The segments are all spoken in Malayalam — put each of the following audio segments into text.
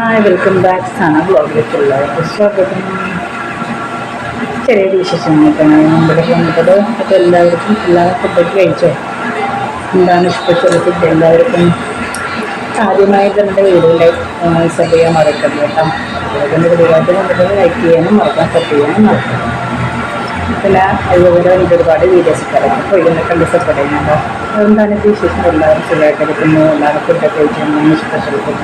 ഹായ് വെൽക്കം ബാക്ക് സാന ബ്ലോഗിലേക്കുള്ള സ്വാഗതം. ചെറിയ വിശേഷങ്ങളൊക്കെയാണ് നമ്മുടെ വന്നത്. അപ്പോൾ എല്ലാവർക്കും എല്ലാ ഫുഡൊക്കെ കഴിച്ചോ? എന്താണ് ഇഷ്ടപ്പെട്ട ഫുഡ് എല്ലാവർക്കും ആദ്യമായി തന്നെ വീഡിയോയിലെ സബ് ചെയ്യാൻ മറക്കരുത് കേട്ടോ. അതുകൊണ്ട് പുതിയതായിട്ട് കണ്ടിട്ട് ലൈക്ക് ചെയ്യാനും മറക്കാൻ സബ് ചെയ്യാനും മറക്കണം പിന്നെ അതുപോലെ എനിക്ക് ഒരുപാട് വീഡിയോസ് കിടക്കും അപ്പോൾ ഇതിനെ കണ്ട് സപ്പോർട്ട് ചെയ്യുന്നുണ്ടോ. എന്താണ് വിശേഷം? എല്ലാവരും സുഖമായിട്ടിരിക്കുന്നു. എല്ലാവരും ഫുഡൊക്കെ കഴിച്ചു. സ്പെഷ്യൽ ഫുഡ്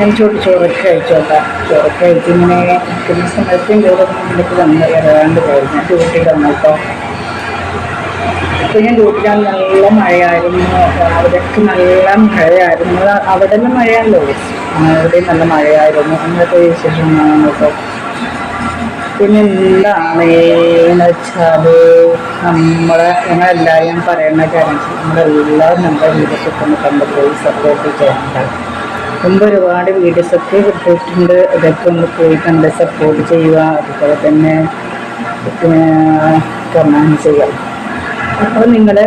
ഞാൻ ചോറൊക്കെ കഴിച്ചോക്കാം ചോറൊക്കെ കഴിച്ച് ഇങ്ങനെ സമയത്തും സമയത്ത് ചോറ് മുന്നിലേക്ക് വന്ന് ഇറങ്ങാണ്ട് പോയി ഞാൻ ഡ്യൂട്ടി വന്നപ്പോൾ. അപ്പോൾ ഞാൻ ഡ്യൂട്ടിയിൽ നല്ല മഴയായിരുന്നു. അവിടെയൊക്കെ നല്ല മഴയായിരുന്നു. അവിടെ നിന്ന് മഴയാണല്ലോ? അവിടെ നല്ല മഴയായിരുന്നു. അങ്ങനത്തെ വിശേഷം നോക്കാം പിന്നെ എന്താണ് എന്ന് വെച്ചാൽ നമ്മളെ ഞങ്ങളെല്ലാവരും പറയുന്ന കാര്യം നമ്മളെല്ലാവരും നമ്മുടെ വീടൊക്കെ കൊണ്ട് കണ്ടുപോയി സപ്പോർട്ട് ചെയ്യണ്ട മുമ്പ് ഒരുപാട് വീഡിയോസൊക്കെ കിട്ടിയിട്ടുണ്ട് ഇതൊക്കെ ഒന്ന് പോയി കണ്ട് സപ്പോർട്ട് ചെയ്യുക. അതുപോലെ തന്നെ കമാൻഡ് ചെയ്യാം അപ്പോൾ നിങ്ങളെ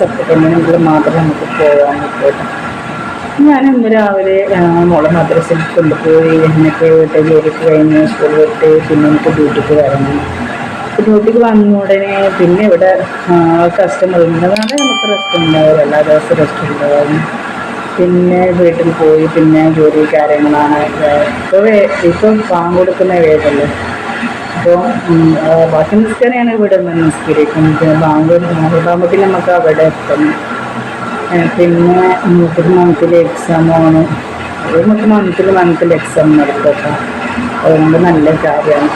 സപ്പോർട്ട് ചെയ്യുമ്പോൾ മാത്രം നമുക്ക് പോകാൻ പറ്റും ഞാൻ ഇന്ന് രാവിലെ മോളെ മദ്രസയിൽ കൊണ്ടുപോയി. എന്നൊക്കെ വിട്ട് ജോലിക്ക് കഴിഞ്ഞ് സ്കൂൾ വിട്ട് പിന്നെ എനിക്ക് ഡ്യൂട്ടിക്ക് വരണം. ഡ്യൂട്ടിക്ക് വന്ന ഉടനെ പിന്നെ ഇവിടെ കസ്റ്റമർ ഉണ്ടെന്നാണ് നമുക്ക് റെസ്റ്റ് ഉണ്ടാവുക. എല്ലാ ദിവസവും റെസ്റ്റ് ഉണ്ടാവും. പിന്നെ വീട്ടിൽ പോയി പിന്നെ ജോലി കാര്യങ്ങളാണ്. ഇപ്പോൾ ഇപ്പൊ പാൻ കൊടുക്കുന്ന വേദല്ലേ അപ്പോൾ ബാക്കി നിസ്കാരമാണ് ഇവിടെ നിന്ന് നിസ്കരിക്കും പിന്നെ നമുക്ക് അവിടെ എത്തണം. പിന്നെ നമുക്ക് മന്ത്രി എക്സാമാണ് നമുക്ക് മന്ത്തിൽ മന്ത്തിൽ എക്സാം നടത്തട്ടോ അതുകൊണ്ട് നല്ല കാര്യമാണ്.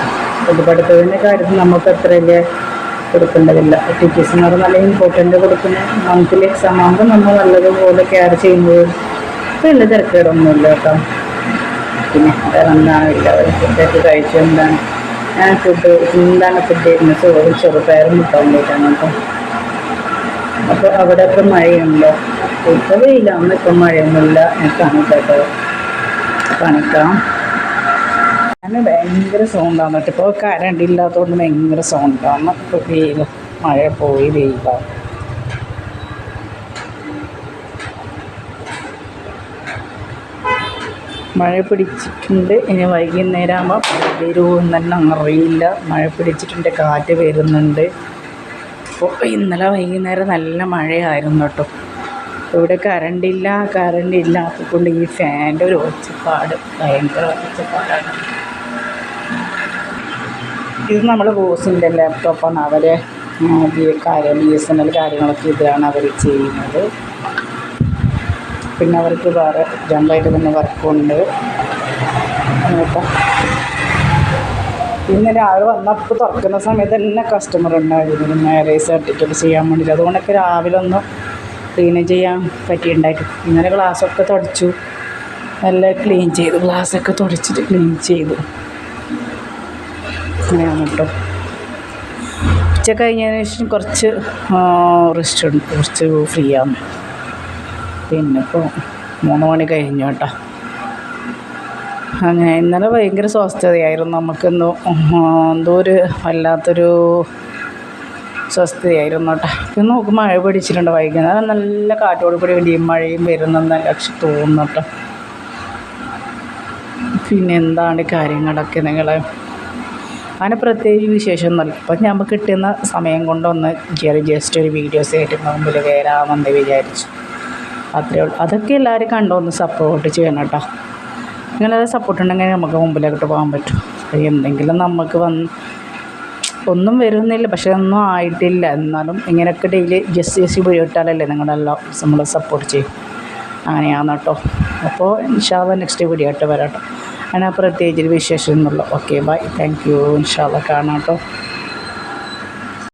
ഇത് പഠിത്തത്തിന്റെ കാര്യത്തിൽ നമുക്ക് അത്ര വലിയ കൊടുക്കേണ്ടതില്ല. ടീച്ചേഴ്സിനോട് നല്ല ഇമ്പോർട്ടന്റ് കൊടുക്കുന്ന മന്ത്ലി എക്സാം ആകുമ്പോൾ നമ്മൾ നല്ലതുപോലെ കെയർ ചെയ്യുമ്പോൾ വലിയ തിരക്കേടൊന്നുമില്ല കേട്ടോ. പിന്നെ വേറെ എന്താണ് എല്ലാവരും ഫുഡൊക്കെ കഴിച്ചു എന്താണ്? ഞാൻ ഫുഡ് എന്താണ് ഫുഡ് ചെയ്യുന്നത്? ചോറും ചെറുപയറും മുട്ടാൻ പോയിട്ടാണ് കേട്ടോ. അപ്പോൾ അവിടെ ഇപ്പം മഴയുണ്ടോ? ഇപ്പം വെയിലാണ് ഇപ്പം മഴയൊന്നുമില്ല. ഞാൻ കാണിക്കട്ടോ കാണിക്കാം ഞാൻ ഭയങ്കര സൗണ്ടാണ് കേട്ടോ ഇപ്പോൾ കരണ്ട് ഇല്ലാത്തതുകൊണ്ട് ഭയങ്കര സൗണ്ടാണ് ഇപ്പോൾ വെയിൽ മഴ പോയി വെയിലാണ് മഴ പിടിച്ചിട്ടുണ്ട്. ഇനി വൈകുന്നേരം ആകുമ്പോൾ വരുമെന്ന് തന്നെ അറിയില്ല. മഴ പിടിച്ചിട്ടുണ്ട് കാറ്റ് വരുന്നുണ്ട്. അപ്പോൾ ഇന്നലെ വൈകുന്നേരം നല്ല മഴയായിരുന്നു കേട്ടോ. ഇവിടെ കറണ്ടില്ല കറണ്ട് ഇല്ലാത്തതുകൊണ്ട് ഈ ഫാന്റെ ഒരു ഒച്ചപ്പാട് ഭയങ്കര ഒച്ചപ്പാടാണ്. ഇത് നമ്മൾ ബോസിന്റെ ലാപ്ടോപ്പാണ് അവരെ കാര്യം ബി എസ് എൻ എൽ കാര്യങ്ങളൊക്കെ ഇതിലാണ് അവർ ചെയ്യുന്നത്. പിന്നെ അവർക്ക് വേറെ രണ്ടായിട്ട് തന്നെ വർക്കുണ്ട് നോക്കാം ഇന്ന് രാവിലെ വന്നപ്പോൾ തുറക്കുന്ന സമയത്ത് തന്നെ കസ്റ്റമർ ഉണ്ടായിരുന്നു. മാരേജ് സർട്ടിഫിക്കറ്റ് ചെയ്യാൻ വേണ്ടിയിട്ട് അതുകൊണ്ടൊക്കെ രാവിലെ ഒന്ന് ക്ലീൻ ചെയ്യാൻ പറ്റിയിട്ടുണ്ടായിട്ട്. ഇന്നലെ ഗ്ലാസ്സൊക്കെ തുടച്ചു. നല്ല ക്ലീൻ ചെയ്തു. ഗ്ലാസ്സൊക്കെ തുടച്ചിട്ട് ക്ലീൻ ചെയ്തു. അങ്ങനെയാണ് കേട്ടോ. ഉച്ച കഴിഞ്ഞതിന് ശേഷം കുറച്ച് റെസ്റ്റ് ഉണ്ട്. കുറച്ച് ഫ്രീ ആണ്. പിന്നെ ഇപ്പോൾ മൂന്ന് മണി കഴിഞ്ഞു കേട്ടോ. അങ്ങനെ ഇന്നലെ ഭയങ്കര സ്വസ്ഥതയായിരുന്നു. നമുക്കെന്തോ എന്തോ ഒരു വല്ലാത്തൊരു സ്വസ്ഥതയായിരുന്നു കേട്ടോ. ഇപ്പം നോക്കും മഴ പിടിച്ചിട്ടുണ്ട് വൈകുന്നേരം. നല്ല കാറ്റോട് കൂടി ഇടിയും മഴയും വരുന്നെന്ന് ലക്ഷ്യം തോന്നുന്നു കേട്ടോ. പിന്നെ എന്താണ് കാര്യങ്ങളൊക്കെ നിങ്ങളെ? അങ്ങനെ പ്രത്യേകിച്ച് വിശേഷമൊന്നുമില്ല ഇപ്പം നമുക്ക് കിട്ടുന്ന സമയം കൊണ്ടൊന്ന് ജസ്റ്റ് ഒരു വീഡിയോസ് ആയിട്ട് മുമ്പിൽ കയറാമെന്ന് വിചാരിച്ചു. അത്രേ ഉള്ളൂ. അതൊക്കെ എല്ലാവരും കണ്ടൊന്ന് സപ്പോർട്ട് ചെയ്യണം കേട്ടോ. ഇങ്ങനെ സപ്പോർട്ട് ഉണ്ടെങ്കിൽ നമുക്ക് മുമ്പിലോട്ട് പോകാൻ പറ്റും. എന്തെങ്കിലും നമുക്ക് വന്ന് ഒന്നും വരുന്നില്ല പക്ഷെ ഒന്നും ആയിട്ടില്ല. എന്നാലും ഇങ്ങനെയൊക്കെ ഡെയിലി ജസ്റ്റ് ജസ്റ്റ് വീഡിയോ നിങ്ങളെല്ലാം നമ്മളെ സപ്പോർട്ട് ചെയ്യും. അങ്ങനെയാണ് കേട്ടോ. അപ്പോൾ ഇൻഷാല്ല നെക്സ്റ്റ് വീഡിയോ ആയിട്ട് വരാം കേട്ടോ. അങ്ങനെ പ്രത്യേകിച്ച് വിശേഷം എന്നുള്ളൂ. ഓക്കെ ബൈ താങ്ക് യു ഇൻഷാല്ല കാണാം കേട്ടോ